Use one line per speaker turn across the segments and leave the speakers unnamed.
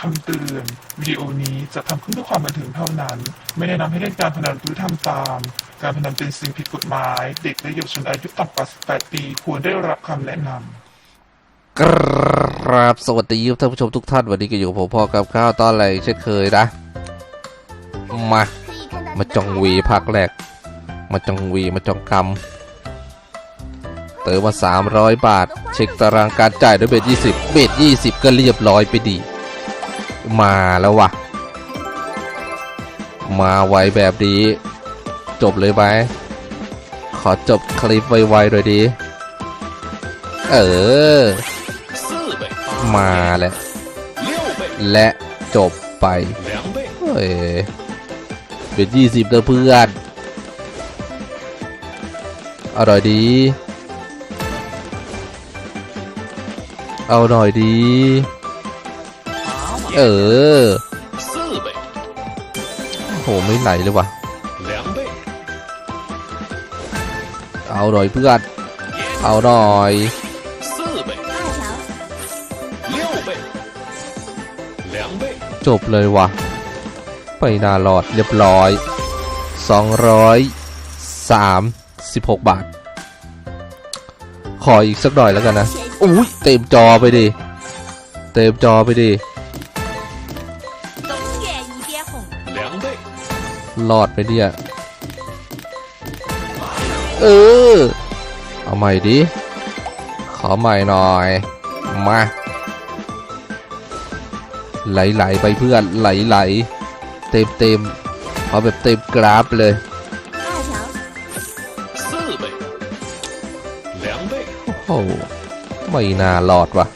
คำเตือน วิดีโอนี้จะทำขึ้นเพื่อความบันเทิงเท่านั้น ไม่แนะนำให้เล่นการพนันหรือทำตาม การพนันเป็นสิ่งผิดกฎหมาย เด็กและเยาวชนอายุต่ำกว่า 18 ปี ควรได้รับคำแนะนำ
กราบสวัสดีท่านผู้ชมทุกท่านวันนี้ก็อยู่กับผมพ่อกับข้าวตอนแรกเช่นเคยนะ มา มาจองวีภาคแรก มาจองวีมาจองกรรมเติมมา 300 บาท เช็คตารางการจ่ายด้วยเบท20 เบท20 ก็เรียบร้อยไปดี มาแล้ววะมาไวแบบนี้ จบเลยไหมขอจบคลิปไวๆหน่อยดี เออ มาแห
ละ
และจบไปเฮ้ยเป็นยี่สิบนะเพื่อน อร่อยดี เอาหน่อยดี เออ
โอ้
โหไม่ไหลเลยว่ะเอาหน่อยเพื่อนเอาหน่อยจบเลยวะไปนาหลอดเรียบร้อย 236 บาท ขออีกสักหน่อยแล้วกันนะ อุ้ยเต็มจอไปดิ เต็มจอไปดิ ลอดไปเนี่ย เออ เอาใหม่ดิ ขอใหม่หน่อย มา ไหลๆไปเพื่อน ไหลๆ เต็มเต็มเอาแบบเต็มกราฟเลยโอ้ไม่น่าหลอดว่ะ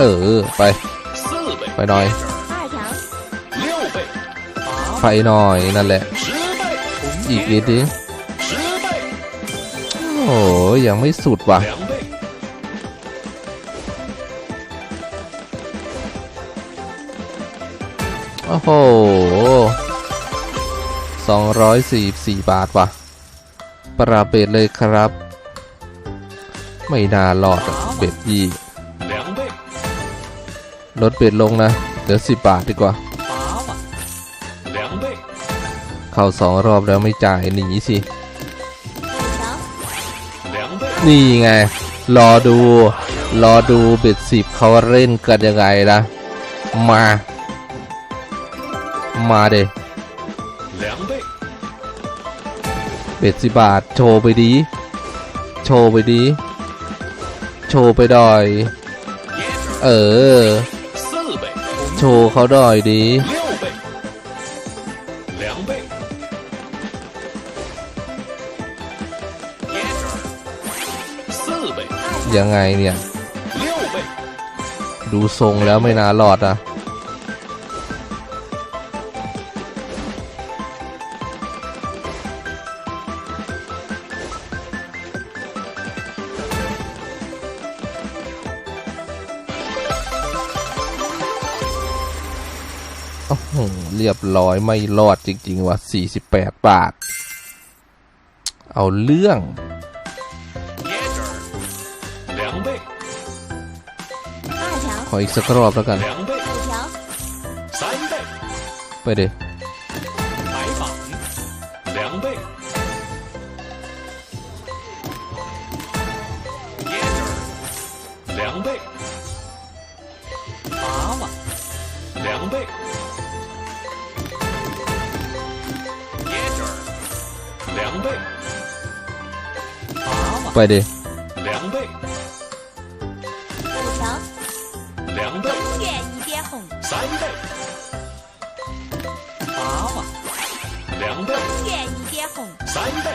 เออ ไป ไปหน่อย ไปหน่อยนั่นแหละ อีกนิด
นึง
โอ้ยังไม่สุดว่ะโอ้โหสองร้อยสี่สี่บาทว่ะ ประเบ็ดเลยครับ ไม่น่ารอดเบ็ดยี่ ลดเบ็ดลงนะเหลือสิบบาทดีกว่า เข้าสองรอบแล้วไม่จ่ายหนีสิ นี่ไง รอดู รอดูเบ็ดสิบเขาเล่นกันยังไงนะ มา มาเด้เบ็ดสิบบาท โชว์ไปดี โชว์ไปดี โชว์ไปดอย เออ โชว์เขาดอยดี ยังไงเนี่ย ดูทรงแล้วไม่น่ารอดอะ เรียบร้อยไม่รอดจริง ๆ ว่ะ48 บาท เอาเรื่อง ขออีกสักรอบแล้วกัน ไปเด้
อ
ไปเด
两倍，
五条
两倍，
东园一点红，
三倍，八万，两倍，
东园一点红，
三倍。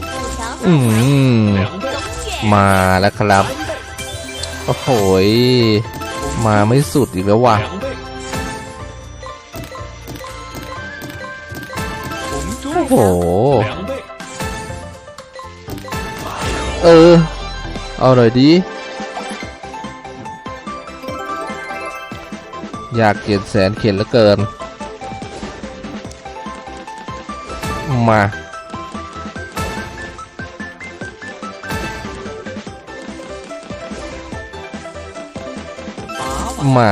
五条
อืม
两倍，
东园
มาแล้วครับ
三倍，
โอ้โหยมาไม่สุดอีกแล้วว่ะ
两倍， 倍。
โห เออ เอาหน่ยดี อยากเขียนแสนเขียนละเกิน มา มา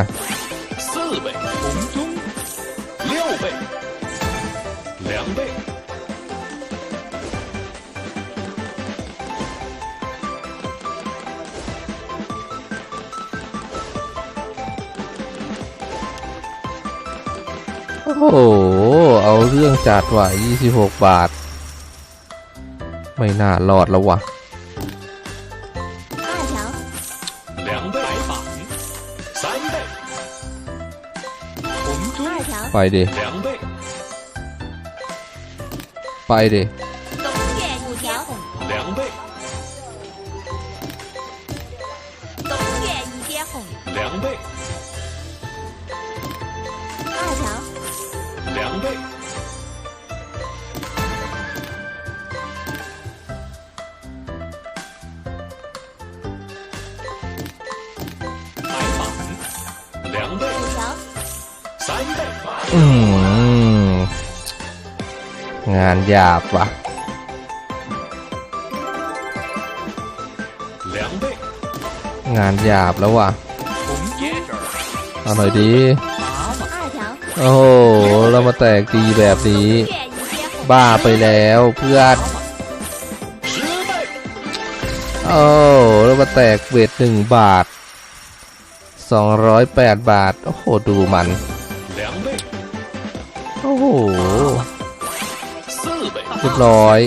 โอ้เอาเรื่องจัดว่ะ26 บาท ไม่น่ารอดแล้ววะไปดิไปดิ
ง
ด้า
อืม งานหยาบวะ
แหล
งด้วยงานหยาบแล้ววะ
ผ
เอาหน่อยดี โอ้โห เรามาแตกตีแบบนี้ บ้าไปแล้วเพื่อน โอ้เรามาแตกเวทหนึ่งบาท 208 บาท โอ้โห ดูมัน โอ้โหเรียบร้อย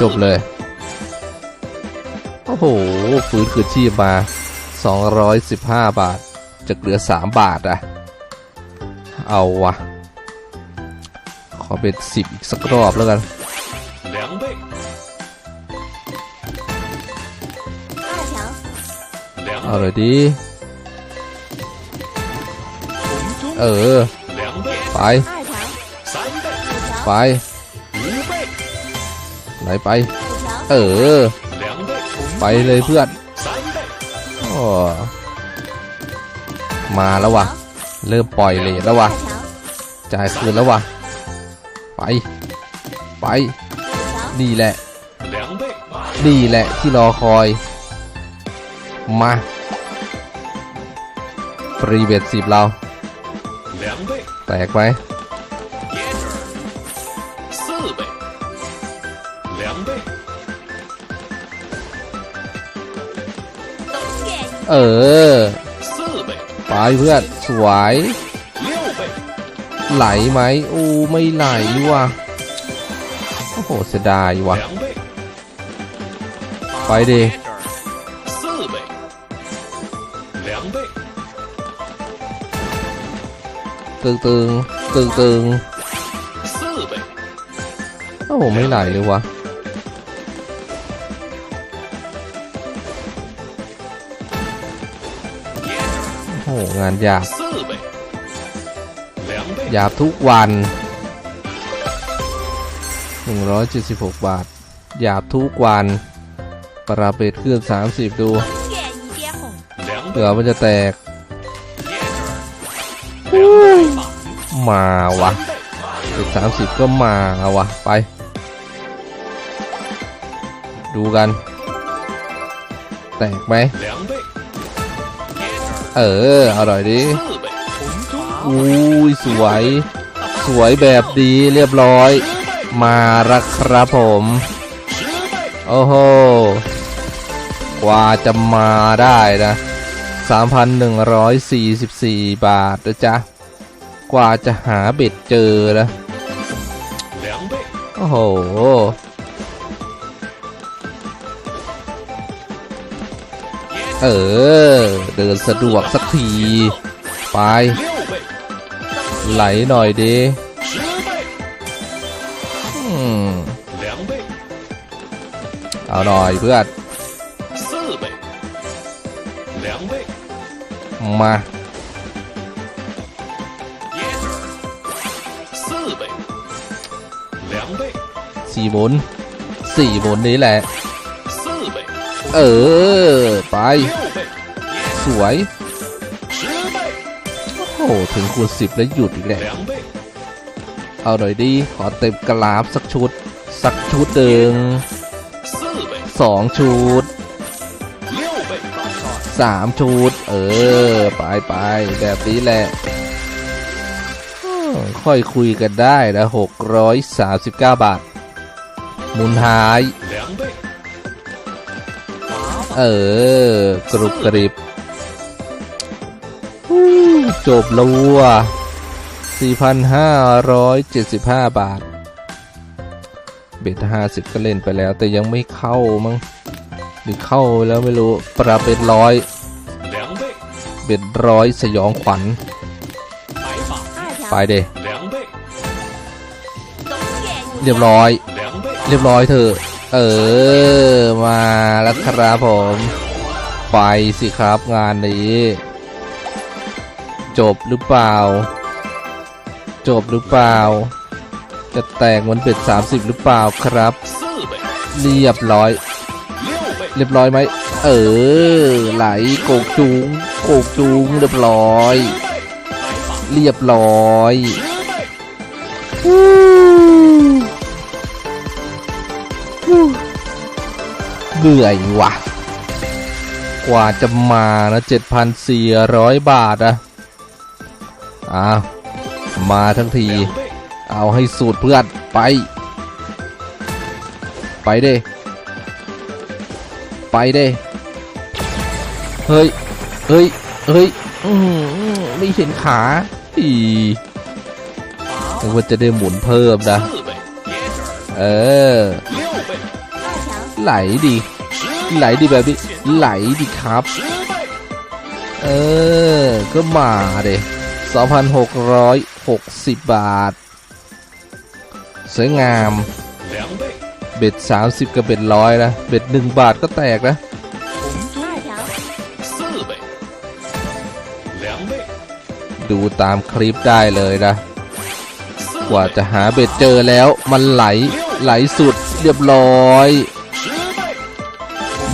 จบเลย โอ้โหฟื้นคืนชีพมา 215 บาท จะเหลือ 3 บาทอะเอาวะขอเป็น 10 อีกสักรอบแล้วกันเอาเลยดี เออ ไป ไปไหลไป เออ ไปเลยเพื่อนโอ้มาแล้ววะเริ่มปล่อยเลยแล้ววะจ่ายคืนแล้ววะไป ไป นี่แหละ นี่แหละที่รอคอย มาฟรีเบ็ดสิบเรา แตกไป เออ ไปเพื่อน สวย ไหลไหมโอ้ไม่ไหลว่ะ โอ้โหเสียดายว่ะ ไปดิตึงตึงตึงตึงโอ้โหไม่ไหลเลยว่ะ โอ้งานหยาบหยาบทุกวัน 176 บาท หยาบทุกวัน ประเปดเค
รื่อง 30
ดู
เผื่อมันจะแตก มาวะติสิบก็มาวะ ไป ดูกัน แตกไหม เอออร่อยดีอุ้ยสวย สวยแบบดีเรียบร้อย มาละครับผม โอ้โหกว่าจะมาได้นะ 3,144 บาทนะจ๊ะ กว่าจะหาเบ็ดเจอนะโอ้โห เออ เดินสะดวกสักที ไป ไหลหน่อยดีเอาหน่อยเพื่อนมาสี่หมุนสี่หมุนนี้แหละ เออ ไป สวย โอ้ถึงคูณสิบแล้วหยุดอีกแล้
ว
เอาหน่อยดีขอเต็มกระลาบสักชุด สักชุดหนึ่งสองชุดสามชุด เออ ไปไปแบบนี้แหละค่อยคุยกันได้นะหกร้อยสามสิบเก้าบาท มุนหาย เออกรุบกริบจบละวัว 4,575 บาท เบตห้าสิก็เล่นไปแล้ว แต่ยังไม่เข้ามั้งหรือเข้าแล้วไม่รู้ปลาเป็นร้อยเบ็ดร้อยสยองขวัญ ไปเดเรียบร้อย เรียบร้อยเธอ เออ มาแล้วครับผม ไปสิครับงานนี้ จบหรือเปล่า จบหรือเปล่า จะแตกมันเป็ด30 หรือเปล่าครับ เรียบร้อย เรียบร้อยไหม เออ ไหลโกกจูงโกกจูงเรียบร้อย เรียบร้อย เหนื่อยวะกว่าจะมานะ7,400 บาทอะอ้าวมาทั้งที เอาให้สูตรเพื่อน ไป ไปเด้ไปเด้เฮ้ย เฮ้ย เฮ้ยไม่เห็นขาอีกว่าจะได้หมุนเพิ่มนะ เออ ไหลดีไหลดีแบบนี้ไหลดีครับ เออ ก็มาเด้อยหกสิบบาท สวยงาม เบ็ดสามสิบกับเบ็ดร้อยนะ เบ็ดหนึ่งบาทก็แตกนะ ดูตามคลิปได้เลยนะ กว่าจะหาเบ็ดเจอแล้วมันไหลไหลสุดเรียบร้อย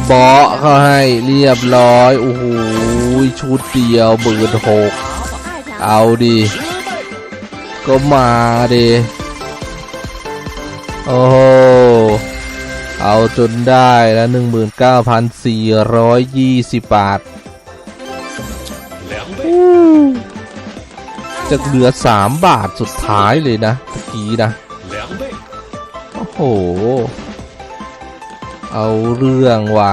เบาเขาให้เรียบร้อย โอ้โห ชุดเดียวหมื่นหก เอาดีก็มาดีโอ้โห เอาจนได้แล้วหนึ่งหมื่นเก้าพั
นสี่
ร้อยยี่สิบบาทจะเหลือสามบาทสุดท้ายเลยนะตะกี้นะ โอ้โห เอาเรื่องว่ะ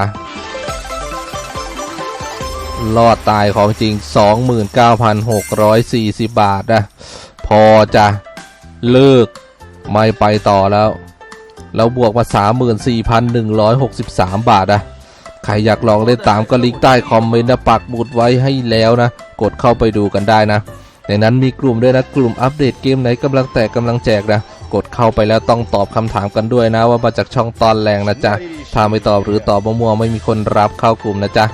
รอดตายของจริง 29,640 บาทนะ พอจะเลิกไม่ไปต่อแล้ว แล้วบวกมา 34,163 บาทนะ ใครอยากลองเล่นตามก็ลิงก์ใต้คอมเมนต์นะปักหมุดไว้ให้แล้วนะ กดเข้าไปดูกันได้นะ ในนั้นมีกลุ่มด้วยนะ กลุ่มอัปเดตเกมไหนกำลังแตกกำลังแจกนะ กดเข้าไปแล้วต้องตอบคำถามกันด้วยนะ ว่ามาจากช่องตอนแรงนะจ๊ะถ้าไม่ตอบหรือตอบมั่วๆไม่มีคนรับเข้ากลุ่มนะจ๊ะ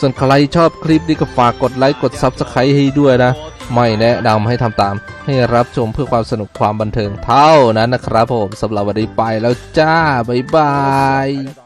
ส่วนใครชอบคลิปนี้ก็ฝากกดไลค์กดซับสไครต์ให้ด้วยนะ ไม่แนะนำให้ทำตาม ให้รับชมเพื่อความสนุกความบันเทิงเท่านั้นนะครับผมสำหรับวันนี้ไปแล้วจ้า บ๊ายบาย